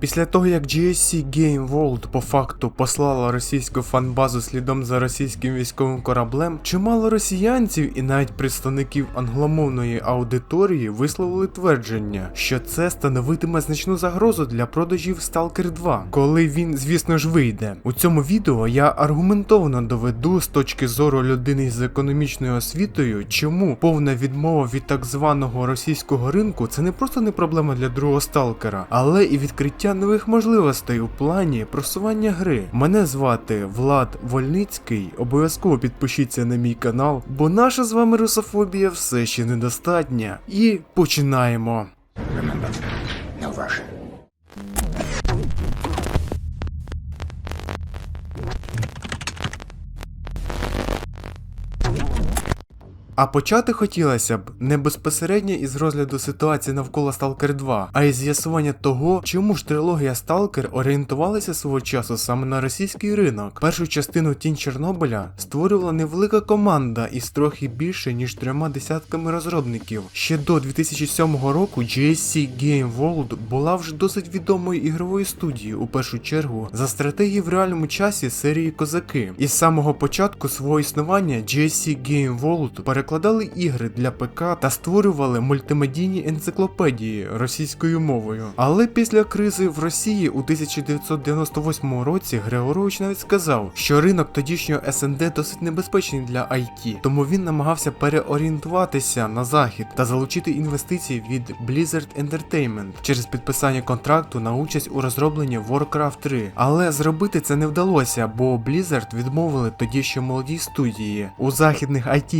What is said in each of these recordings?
Після того, як GSC Game World по факту послала російську фанбазу слідом за російським військовим кораблем, чимало росіянців і навіть представників англомовної аудиторії висловили твердження, що це становитиме значну загрозу для продажів Stalker 2, коли він, звісно ж, вийде. У цьому відео я аргументовано доведу з точки зору людини з економічною освітою, чому повна відмова від так званого російського ринку це не просто не проблема для другого сталкера, але і відкриття нових можливостей у плані просування гри. Мене звати Влад Вольницький. Обов'язково підпишіться на мій канал, бо наша з вами русофобія все ще недостатня. І починаємо. Remember, no. А почати хотілося б не безпосередньо із розгляду ситуації навколо Stalker 2, а із з'ясування того, чому ж трилогія Stalker орієнтувалася свого часу саме на російський ринок. Першу частину Тінь Чорнобиля створювала невелика команда із трохи більше ніж трьома десятками розробників. Ще до 2007 року GSC Game World була вже досить відомою ігровою студією у першу чергу за стратегії в реальному часі серії Козаки. І з самого початку свого існування GSC Game World перекладали ігри для ПК та створювали мультимедійні енциклопедії російською мовою. Але після кризи в Росії у 1998 році Григорович навіть сказав, що ринок тодішнього СНД досить небезпечний для IT, тому він намагався переорієнтуватися на захід та залучити інвестиції від Blizzard Entertainment через підписання контракту на участь у розробленні Warcraft 3. Але зробити це не вдалося, бо Blizzard відмовили тоді ще молодій студії. У західних IT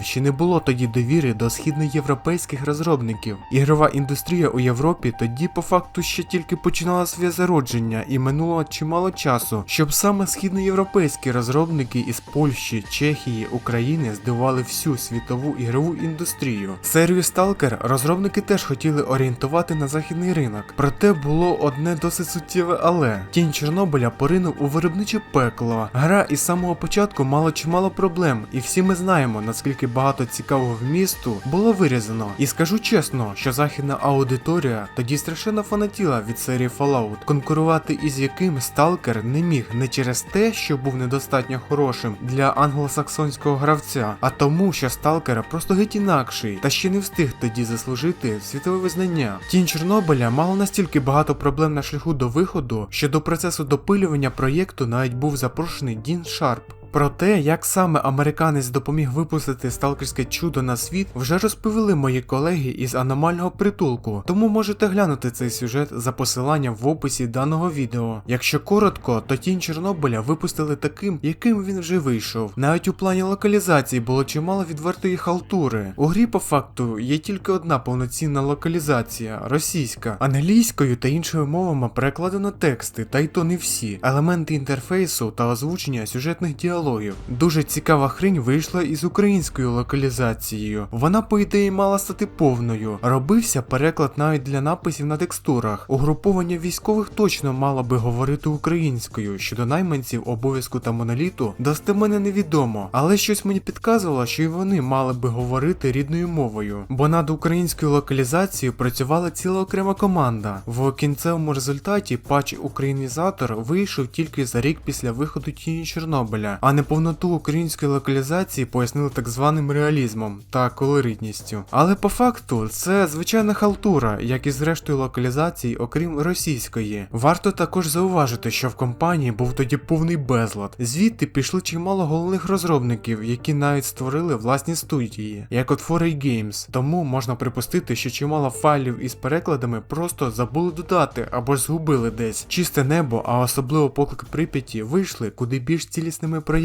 гігантів ще не було тоді довіри до східноєвропейських розробників. Ігрова індустрія у Європі тоді по факту ще тільки починала своє зародження і минуло чимало часу, щоб саме східноєвропейські розробники із Польщі, Чехії, України здивували всю світову ігрову індустрію. Серію Stalker розробники теж хотіли орієнтувати на західний ринок. Проте було одне досить суттєве але тінь Чорнобиля поринув у виробниче пекло. Гра із самого початку мала чимало проблем, і всі ми знаємо, наскільки багато цікавого вмісту було вирізано. І скажу чесно, що західна аудиторія тоді страшенно фанатіла від серії Fallout, конкурувати із яким Stalker не міг не через те, що був недостатньо хорошим для англосаксонського гравця, а тому, що Stalker просто геть інакший та ще не встиг тоді заслужити світове визнання. Тінь Чорнобиля мала настільки багато проблем на шляху до виходу, що до процесу допилювання проєкту навіть був запрошений Дін Шарп. Про те, як саме американець допоміг випустити сталкерське чудо на світ, вже розповіли мої колеги із аномального притулку, тому можете глянути цей сюжет за посиланням в описі даного відео. Якщо коротко, то тінь Чорнобиля випустили таким, яким він вже вийшов. Навіть у плані локалізації було чимало відвертої халтури. У грі по факту є тільки одна повноцінна локалізація російська, англійською та іншими мовами перекладено тексти, та й то не всі, елементи інтерфейсу та озвучення сюжетних діалогів. Дуже цікава хрень вийшла із українською локалізацією. Вона, по ідеї, мала стати повною. Робився переклад навіть для написів на текстурах. Угруповання військових точно мало би говорити українською. Щодо найманців, обов'язку та моноліту, достеменно невідомо, але щось мені підказувало, що і вони мали би говорити рідною мовою. Бо над українською локалізацією працювала ціла окрема команда. В кінцевому результаті патч Українізатор вийшов тільки за рік після виходу тіні Чорнобиля, а неповноту української локалізації пояснили так званим реалізмом та колоритністю. Але по факту це звичайна халтура, як і з рештою локалізацій, окрім російської. Варто також зауважити, що в компанії був тоді повний безлад. Звідти пішли чимало головних розробників, які навіть створили власні студії, як от 4A Games. Тому можна припустити, що чимало файлів із перекладами просто забули додати або ж згубили десь. Чисте небо, а особливо поклик Прип'яті, вийшли куди більш цілісними проєктами,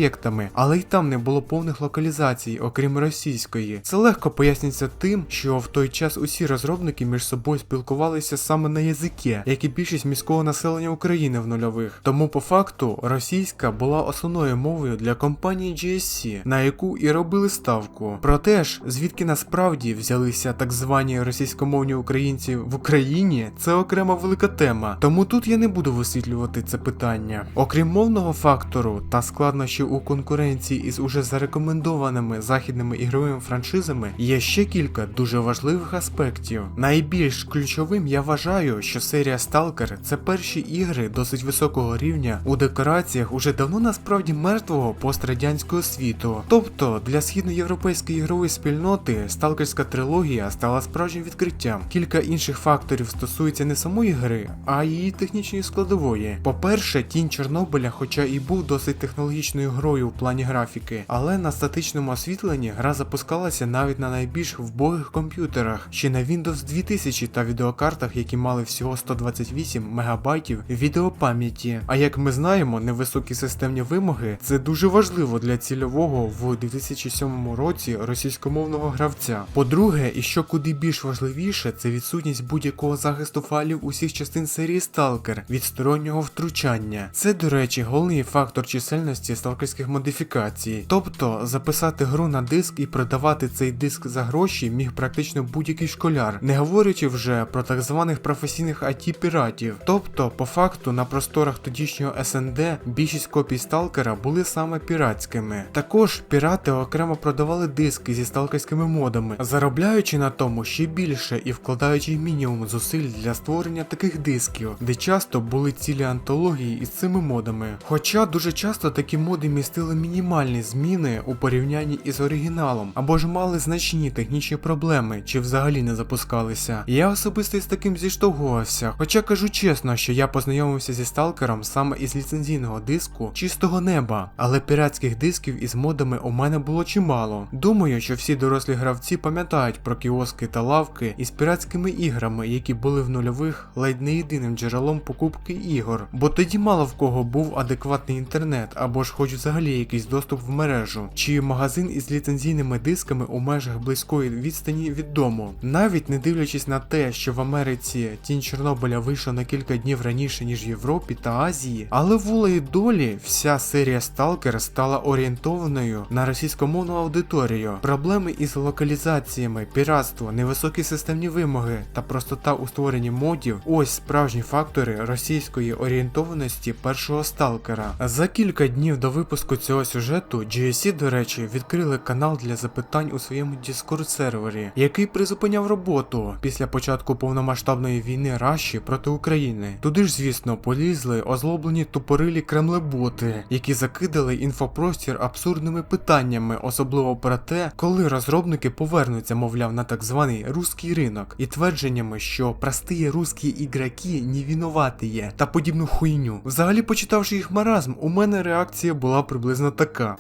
але й там не було повних локалізацій, окрім російської. Це легко пояснюється тим, що в той час усі розробники між собою спілкувалися саме на язикі, як і більшість міського населення України в нульових. Тому по факту російська була основною мовою для компанії GSC, на яку і робили ставку. Проте ж, звідки насправді взялися так звані російськомовні українці в Україні, це окрема велика тема. Тому тут я не буду висвітлювати це питання. Окрім мовного фактору та складнощів у конкуренції із уже зарекомендованими західними ігровими франшизами є ще кілька дуже важливих аспектів. Найбільш ключовим я вважаю, що серія Stalker це перші ігри досить високого рівня у декораціях уже давно насправді мертвого пострадянського світу. Тобто для східноєвропейської ігрової спільноти сталкерська трилогія стала справжнім відкриттям. Кілька інших факторів стосуються не самої гри, а її технічної складової. По-перше, тінь Чорнобиля, хоча і був досить технологічною грою в плані графіки, але на статичному освітленні гра запускалася навіть на найбільш вбогих комп'ютерах, ще на Windows 2000 та відеокартах, які мали всього 128 мегабайтів відеопам'яті. А як ми знаємо, невисокі системні вимоги це дуже важливо для цільового в 2007 році російськомовного гравця. По-друге, і що куди більш важливіше, це відсутність будь-якого захисту файлів усіх частин серії Stalker від стороннього втручання. Це, до речі, головний фактор чисельності сталкерських модифікацій. Тобто записати гру на диск і продавати цей диск за гроші міг практично будь-який школяр, не говорячи вже про так званих професійних IT піратів. Тобто, по факту, на просторах тодішнього СНД більшість копій сталкера були саме піратськими. Також пірати окремо продавали диски зі сталкерськими модами, заробляючи на тому ще більше і вкладаючи мінімум зусиль для створення таких дисків, де часто були цілі антології із цими модами. Хоча дуже часто такі моди містили мінімальні зміни у порівнянні із оригіналом, або ж мали значні технічні проблеми, чи взагалі не запускалися. Я особисто із таким зіштовхувався, хоча кажу чесно, що я познайомився зі сталкером саме із ліцензійного диску чистого неба, але піратських дисків із модами у мене було чимало. Думаю, що всі дорослі гравці пам'ятають про кіоски та лавки із піратськими іграми, які були в нульових ледь не єдиним джерелом покупки ігор, бо тоді мало в кого був адекватний інтернет або ж хоч взагалі якийсь доступ в мережу, чи магазин із ліцензійними дисками у межах близької відстані від дому. Навіть не дивлячись на те, що в Америці тінь Чорнобиля вийшла на кілька днів раніше ніж в Європі та Азії, але волею долі вся серія Stalker стала орієнтованою на російськомовну аудиторію. Проблеми із локалізаціями, піратство, невисокі системні вимоги та простота у створенні модів ось справжні фактори російської орієнтованості першого сталкера. За кілька днів до випуску цього сюжету GSC, до речі, відкрили канал для запитань у своєму Discord сервері, який призупиняв роботу після початку повномасштабної війни Раші проти України. Туди ж, звісно, полізли озлоблені тупорилі кремлеботи, які закидали інфопростір абсурдними питаннями, особливо про те, коли розробники повернуться, мовляв, на так званий руський ринок, і твердженнями, що прості русські ігроки не винуватіє та подібну хуйню. Взагалі, почитавши їх маразм, у мене реакція була приблизно така.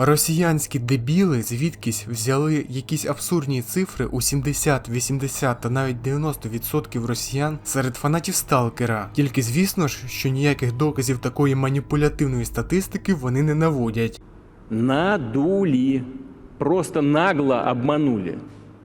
Росіянські дебіли звідкись взяли якісь абсурдні цифри у 70, 80 та навіть 90% росіян серед фанатів Сталкера. Тільки звісно ж, що ніяких доказів такої маніпулятивної статистики вони не наводять. Надули. Просто нагло обманули.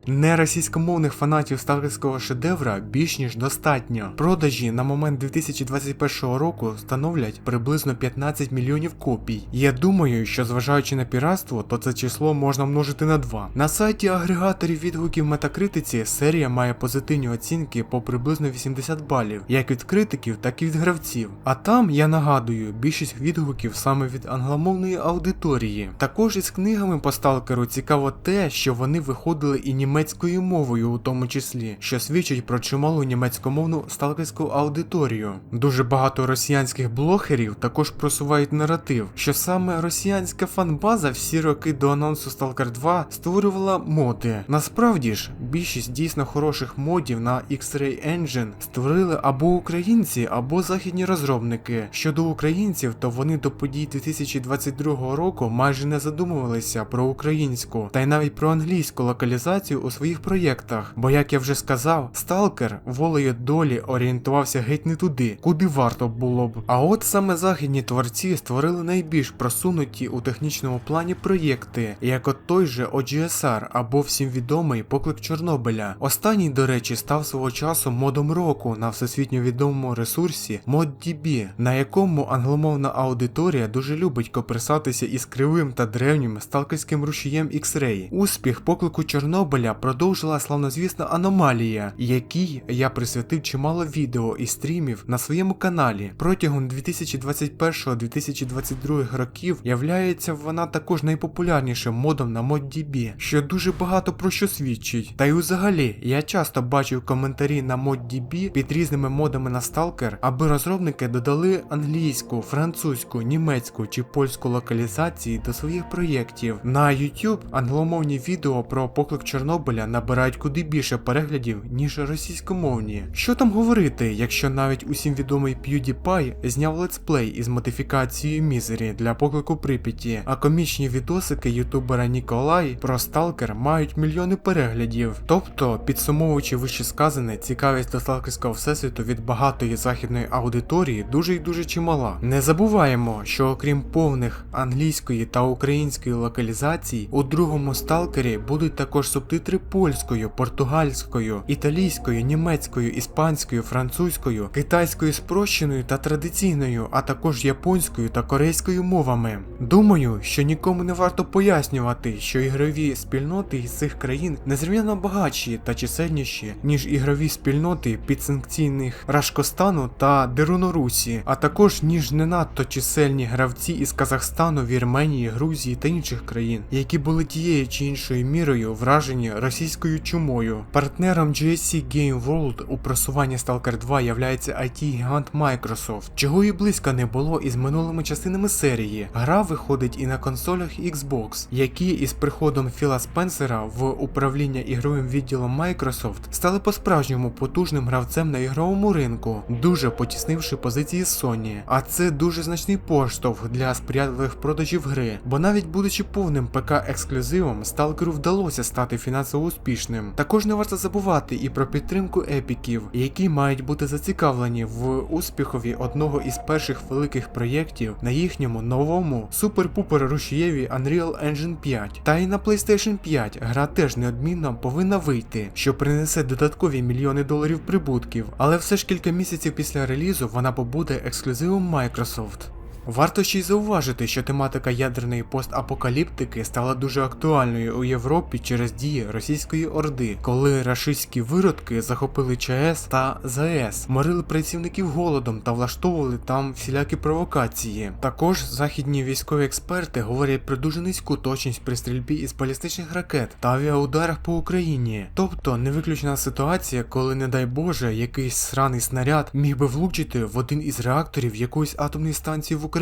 Неросійськомовних фанатів сталкерського шедевра більш ніж достатньо. Продажі на момент 2021 року становлять приблизно 15 мільйонів копій. Я думаю, що зважаючи на піратство, то це число можна множити на 2. На сайті агрегаторів відгуків Метакритиці серія має позитивні оцінки по приблизно 80 балів, як від критиків, так і від гравців. А там, я нагадую, більшість відгуків саме від англомовної аудиторії. Також із книгами по сталкеру цікаво те, що вони виходили і німецькою мовою, у тому числі, що свідчить про чималу німецькомовну сталкерську аудиторію. Дуже багато росіянських блогерів також просувають наратив, що саме росіянська фанбаза всі роки до анонсу Stalker 2 створювала моди. Насправді ж, більшість дійсно хороших модів на X-Ray Engine створили або українці, або західні розробники. Щодо українців, то вони до подій 2022 року майже не задумувалися про українську, та й навіть про англійську локалізацію у своїх проєктах. Бо, як я вже сказав, Сталкер волею долі орієнтувався геть не туди, куди варто було б. А от саме західні творці створили найбільш просунуті у технічному плані проєкти, як от той же OGSR або всім відомий поклик Чорнобиля. Останній, до речі, став свого часу модом року на всесвітньо відомому ресурсі ModDB, на якому англомовна аудиторія дуже любить коперсатися із кривим та древнім сталкерським рушієм X-Ray. Успіх поклику Чорнобиля Продовжила славнозвісна аномалія, якій я присвятив чимало відео і стрімів на своєму каналі. Протягом 2021-2022 років являється вона також найпопулярнішим модом на ModDB, що дуже багато про що свідчить. Та й взагалі я часто бачив коментарі на ModDB під різними модами на Stalker, аби розробники додали англійську, французьку, німецьку чи польську локалізації до своїх проєктів. На YouTube англомовні відео про поклик Чорнобиля набирають куди більше переглядів, ніж російськомовні. Що там говорити, якщо навіть усім відомий PewDiePie зняв летсплей із модифікацією Мізері для поклику Прип'яті, а комічні відосики ютубера Ніколай про Сталкер мають мільйони переглядів. Тобто, підсумовуючи вище сказане, цікавість до сталкерського всесвіту від багатої західної аудиторії дуже й дуже чимала. Не забуваємо, що окрім повних англійської та української локалізацій, у другому сталкері будуть також субтитри польською, португальською, італійською, німецькою, іспанською, французькою, китайською спрощеною та традиційною, а також японською та корейською мовами. Думаю, що нікому не варто пояснювати, що ігрові спільноти із цих країн незрівняно багатші та чисельніші, ніж ігрові спільноти підсанкційних Рашкостану та Дерунорусі, а також ніж не надто чисельні гравці із Казахстану, Вірменії, Грузії та інших країн, які були тією чи іншою мірою вражені російською чумою. Партнером GSC Game World у просуванні Stalker 2 являється IT-гігант Microsoft, чого і близько не було із минулими частинами серії. Гра виходить і на консолях Xbox, які із приходом Філа Спенсера в управління ігровим відділом Microsoft стали по-справжньому потужним гравцем на ігровому ринку, дуже потіснивши позиції Sony. А це дуже значний поштовх для сприятливих продажів гри, бо навіть будучи повним ПК ексклюзивом, Сталкеру вдалося стати фінансово успішним. Також не варто забувати і про підтримку епіків, які мають бути зацікавлені в успіхові одного із перших великих проєктів на їхньому новому супер-пупер рушієві Unreal Engine 5. Та й на PlayStation 5 гра теж неодмінно повинна вийти, що принесе додаткові мільйони доларів прибутків, але все ж кілька місяців після релізу вона побуде ексклюзивом Microsoft. Варто ще й зауважити, що тематика ядерної постапокаліптики стала дуже актуальною у Європі через дії російської орди, коли рашистські виродки захопили ЧАЕС та ЗАЕС, морили працівників голодом та влаштовували там всілякі провокації. Також західні військові експерти говорять про дуже низьку точність при стрільбі із балістичних ракет та авіаударах по Україні. Тобто не виключена ситуація, коли, не дай Боже, якийсь сраний снаряд міг би влучити в один із реакторів якоїсь атомної станції в Україні.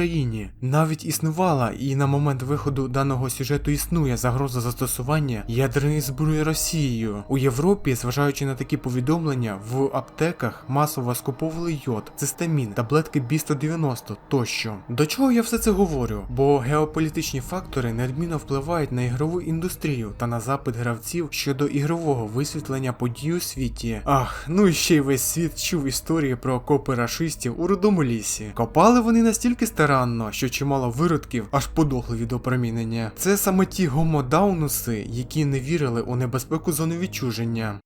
Навіть існувала і на момент виходу даного сюжету існує загроза застосування ядерної зброї Росією. У Європі, зважаючи на такі повідомлення, в аптеках масово скуповували йод, цистамін, таблетки Бі-190 тощо. До чого я все це говорю? Бо геополітичні фактори неодмінно впливають на ігрову індустрію та на запит гравців щодо ігрового висвітлення подій у світі. Ах, ну і ще й весь світ чув історії про окопи рашистів у рудому лісі. Копали вони настільки старанно, що чимало виродків аж подохли від опромінення. Це саме ті гомодаунуси, які не вірили у небезпеку зони відчуження.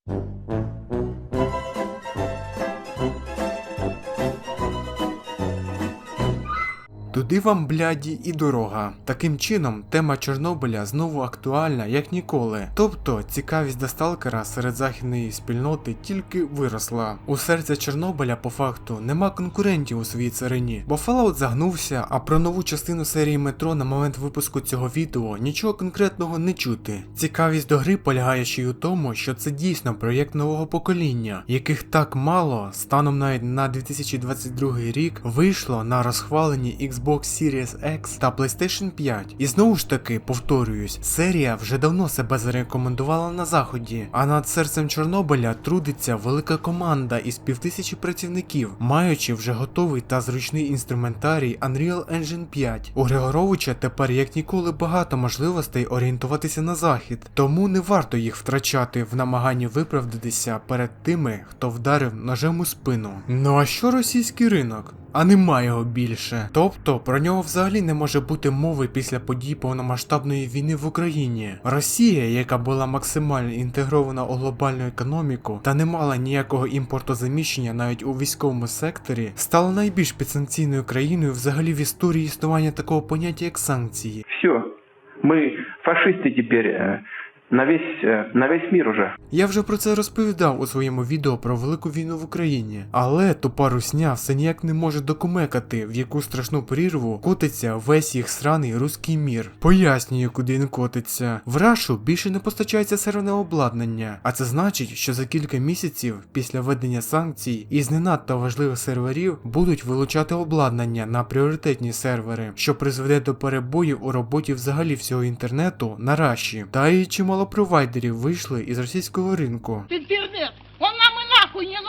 Туди вам, бляді, і дорога. Таким чином, тема Чорнобиля знову актуальна, як ніколи. Тобто, цікавість до сталкера серед західної спільноти тільки виросла. У серця Чорнобиля, по факту, нема конкурентів у своїй царині, бо Fallout загнувся, а про нову частину серії метро на момент випуску цього відео нічого конкретного не чути. Цікавість до гри полягає ще й у тому, що це дійсно проєкт нового покоління, яких так мало, станом навіть на 2022 рік, вийшло на розхвалені Xbox Series X та PlayStation 5. І знову ж таки, повторююсь, серія вже давно себе зарекомендувала на заході, а над серцем Чорнобиля трудиться велика команда із півтисячі працівників, маючи вже готовий та зручний інструментарій Unreal Engine 5. У Григоровича тепер як ніколи багато можливостей орієнтуватися на захід, тому не варто їх втрачати в намаганні виправдатися перед тими, хто вдарив ножем у спину. Ну а що російський ринок? А нема його більше. Тобто про нього взагалі не може бути мови після подій повномасштабної війни в Україні. Росія, яка була максимально інтегрована у глобальну економіку та не мала ніякого імпортозаміщення навіть у військовому секторі, стала найбільш підсанкційною країною взагалі в історії існування такого поняття як санкції. Все. Мы фашисты теперь. На весь, э, на весь мир уже. Я вже про це розповідав у своєму відео про велику війну в Україні, але тупа русня все ніяк не може докумекати, в яку страшну прірву котиться весь їх сраний руський мір. Пояснюю, куди він котиться. В Рашу більше не постачається серверне обладнання, а це значить, що за кілька місяців після введення санкцій із не надто важливих серверів будуть вилучати обладнання на пріоритетні сервери, що призведе до перебоїв у роботі взагалі всього інтернету на Раші. Та й чимало провайдерів вийшли із російського ринку. Интернет!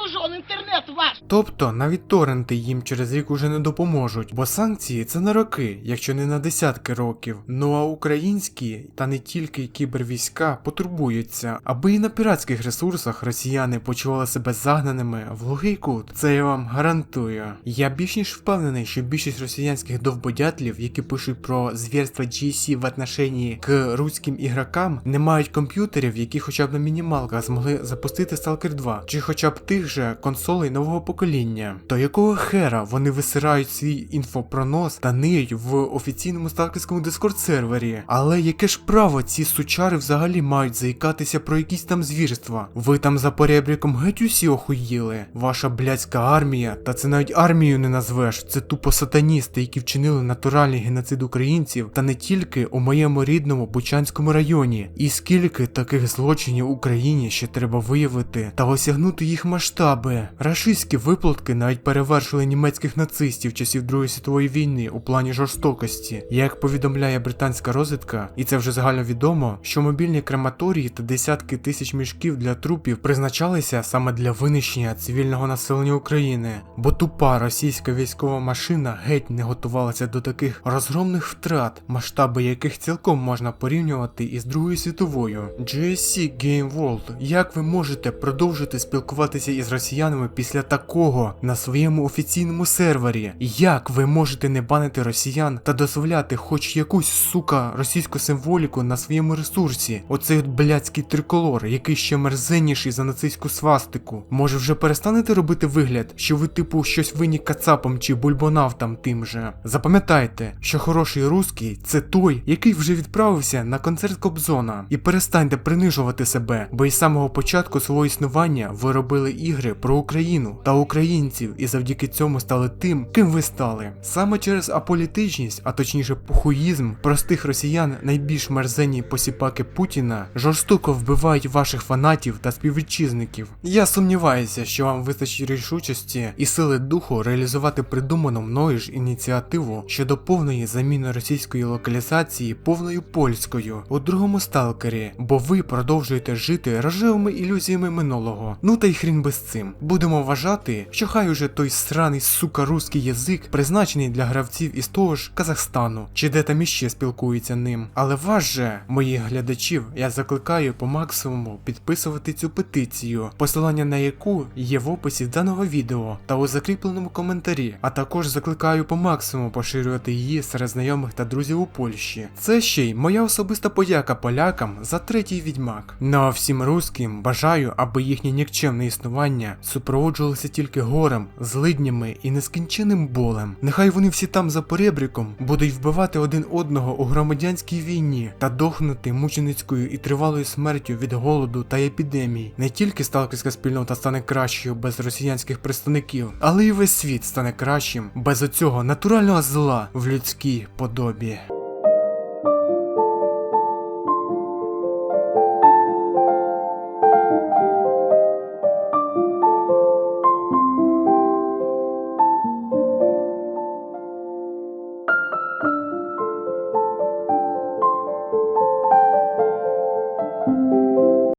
Нужен, интернет ваш! Тобто навіть торренти їм через рік уже не допоможуть, бо санкції це на роки, якщо не на десятки років. Ну а українські та не тільки кібервійська потурбуються, аби і на піратських ресурсах росіяни почували себе загнаними в глухий кут. Це я вам гарантую. Я більш ніж впевнений, що більшість росіянських довбодятлів, які пишуть про звірства GSC в отношенні к руським ігрокам, не мають комп'ютерів, які хоча б на мінімалках змогли запустити Stalker 2, чи хоча б тих же консолей нового покоління. То якого хера вони висирають свій інфопронос та ниють в офіційному сталкерському дискорд сервері? Але яке ж право ці сучари взагалі мають заїкатися про якісь там звірства? Ви там за поребріком геть усі охуїли. Ваша блядська армія, та це навіть армією не назвеш. Це тупо сатаністи, які вчинили натуральний геноцид українців, та не тільки у моєму рідному Бучанському районі. І скільки таких злочинів Україні ще треба виявити та осягнути їх масштаби. Рашистські виплатки навіть перевершили німецьких нацистів часів Другої світової війни у плані жорстокості. Як повідомляє британська розвідка, і це вже загально відомо, що мобільні крематорії та десятки тисяч мішків для трупів призначалися саме для винищення цивільного населення України, бо тупа російська військова машина геть не готувалася до таких розгромних втрат, масштаби яких цілком можна порівнювати із Другою світовою. GSC Game World, як ви можете продовжити спілкуватися із росіянами після такого на своєму офіційному сервері? Як ви можете не банити росіян та дозволяти хоч якусь сука російську символіку на своєму ресурсі? Оцей от блядський триколор, який ще мерзенніший за нацистську свастику. Може вже перестанете робити вигляд, що ви типу щось винні кацапам чи бульбонавтам тим же? Запам'ятайте, що хороший русський це той, який вже відправився на концерт Кобзона. І перестаньте принижувати себе, бо із самого початку свого існування ви робили ігри про Україну та українців, і завдяки цьому стали тим, ким ви стали. Саме через аполітичність, а точніше похуїзм простих росіян, найбільш мерзенні посіпаки Путіна, жорстоко вбивають ваших фанатів та співвітчизників. Я сумніваюся, що вам вистачить рішучості і сили духу реалізувати придуману мною ж ініціативу щодо повної заміни російської локалізації повною польською у другому сталкері, бо ви продовжуєте жити рожевими ілюзіями минулого. Ну та й хрін би з цим. Будемо вважати, що хай уже той сраний сука руський язик призначений для гравців із того ж Казахстану, чи де там іще спілкуються ним. Але вас же, моїх глядачів, я закликаю по максимуму підписувати цю петицію, посилання на яку є в описі даного відео та у закріпленому коментарі. А також закликаю по максимуму поширювати її серед знайомих та друзів у Польщі. Це ще й моя особиста подяка полякам за третій відьмак. Ну а всім русським бажаю, аби їхнє нікчемне існування супроводжувалося тільки горем, злиднями і нескінченним болем. Нехай вони всі там за поребріком будуть вбивати один одного у громадянській війні та дохнути мученицькою і тривалою смертю від голоду та епідемій. Не тільки сталкерська спільнота стане кращою без росіянських представників, але й весь світ стане кращим без оцього натурального зла в людській подобі.